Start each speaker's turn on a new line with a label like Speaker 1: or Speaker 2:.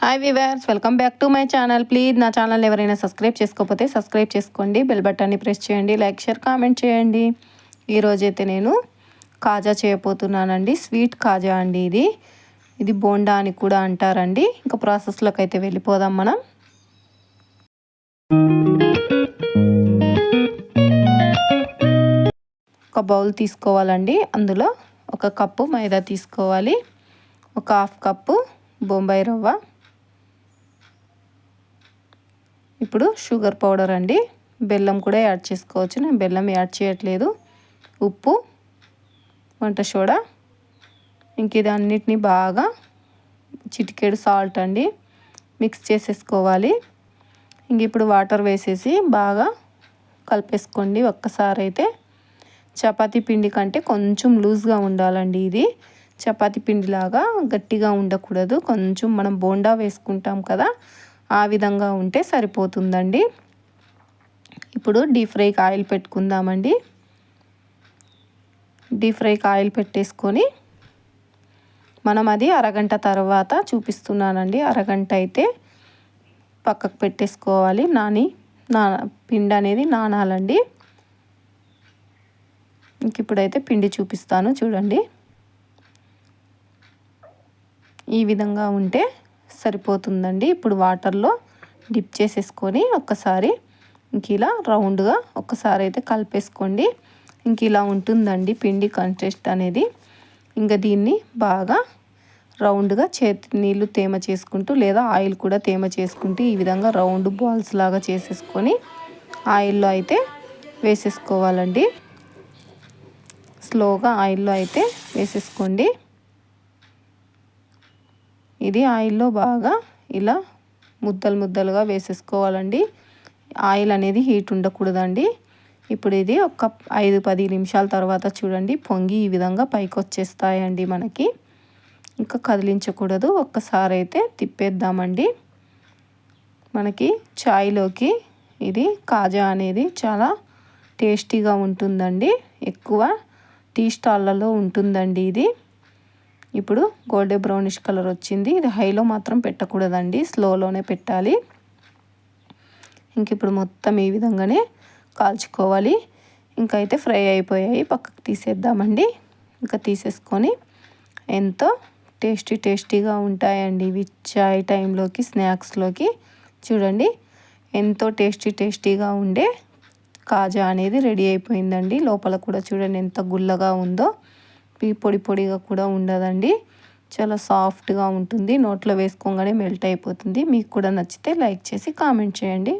Speaker 1: Hi viewers welcome back to my channel please నా channel ఎవరైనా subscribe చేసుకోకపోతే subscribe చేసుకోండి. బెల్ బటన్ని ప్రెస్ చేయండి. లైక్ షేర్ కామెంట్ చేయండి. ఈరోజైతే నేను కాజా చేయబోతున్నానండి. స్వీట్ కాజా అండి ఇది. ఇది బోండా అని కూడా అంటారండి. ఇంకా ప్రాసెస్లోకి అయితే వెళ్ళిపోదాం మనం. ఒక బౌల్ తీసుకోవాలండి. అందులో ఒక కప్పు మైదా తీసుకోవాలి. ఒక హాఫ్ కప్పు బొంబాయి రవ్వ. ఇప్పుడు షుగర్ పౌడర్ అండి. బెల్లం కూడా యాడ్ చేసుకోవచ్చు. నేను బెల్లం యాడ్ చేయట్లేదు. ఉప్పు వంట సోడా ఇంక ఇది అన్నిటినీ బాగా చిటికెడు సాల్ట్ అండి. మిక్స్ చేసేసుకోవాలి. ఇంక ఇప్పుడు వాటర్ వేసేసి బాగా కలిపేసుకోండి ఒక్కసారి అయితే చపాతీ పిండి కంటే కొంచెం లూజ్గా ఉండాలండి ఇది. చపాతీ పిండిలాగా గట్టిగా ఉండకూడదు. కొంచెం మనం బోండా వేసుకుంటాం కదా ఆ విధంగా ఉంటే సరిపోతుందండి. ఇప్పుడు డీప్ ఫ్రైకి ఆయిల్ పెట్టుకుందామండి. డీప్ ఫ్రైకి ఆయిల్ పెట్టేసుకొని మనం అది అరగంట తర్వాత చూపిస్తున్నానండి. అరగంట అయితే పక్కకు పెట్టేసుకోవాలి. నాని నా పిండి అనేది నానాలండి. ఇంక ఇప్పుడైతే పిండి చూపిస్తాను చూడండి. ఈ విధంగా ఉంటే సరిపోతుందండి. ఇప్పుడు వాటర్లో డిప్ చేసేసుకొని ఒక్కసారి ఇంక ఇలా రౌండ్గా ఒక్కసారి అయితే కలిపేసుకోండి. ఇంక ఇలా ఉంటుందండి పిండి కంటెస్ట్ అనేది. ఇంకా దీన్ని బాగా రౌండ్గా చేతి నీళ్ళు తేమ చేసుకుంటూ లేదా ఆయిల్ కూడా తేమ చేసుకుంటూ ఈ విధంగా రౌండ్ బాల్స్ లాగా చేసేసుకొని ఆయిల్లో అయితే వేసేసుకోవాలండి. స్లోగా ఆయిల్లో అయితే వేసేసుకోండి. ఇది ఆయిల్లో బాగా ఇలా ముద్దలు ముద్దలుగా వేసేసుకోవాలండి. ఆయిల్ అనేది హీట్ ఉండకూడదండి. ఇప్పుడు ఇది ఒక ఐదు పది నిమిషాల తర్వాత చూడండి పొంగి ఈ విధంగా పైకి వచ్చేస్తాయండి మనకి. ఇంకా కదిలించకూడదు. ఒక్కసారి అయితే తిప్పేద్దామండి. మనకి చాయ్లోకి ఇది కాజా అనేది చాలా టేస్టీగా ఉంటుందండి. ఎక్కువ టీ స్టాళ్ళలో ఉంటుందండి ఇది. ఇప్పుడు గోల్డ్ బ్రౌనిష్ కలర్ వచ్చింది. ఇది హైలో మాత్రం పెట్టకూడదండి. స్లోలోనే పెట్టాలి. ఇంక ఇప్పుడు మొత్తం ఈ విధంగానే కాల్చుకోవాలి. ఇంకా అయితే ఫ్రై అయిపోయాయి. పక్కకు తీసేద్దామండి. ఇంకా తీసేసుకొని ఎంతో టేస్టీ టేస్టీగా ఉంటాయండి ఇవి చాయ్ టైంలోకి స్నాక్స్లోకి. చూడండి ఎంతో టేస్టీ టేస్టీగా ఉండే కాజా అనేది రెడీ అయిపోయిందండి. లోపల కూడా చూడండి ఎంత గుల్లగా ఉందో. పొడి పొడిగా కూడా ఉండదండి. చాలా సాఫ్ట్గా ఉంటుంది. నోట్లో వేసుకోగానే మెల్ట్ అయిపోతుంది. మీకు కూడా నచ్చితే లైక్ చేసి కామెంట్ చేయండి.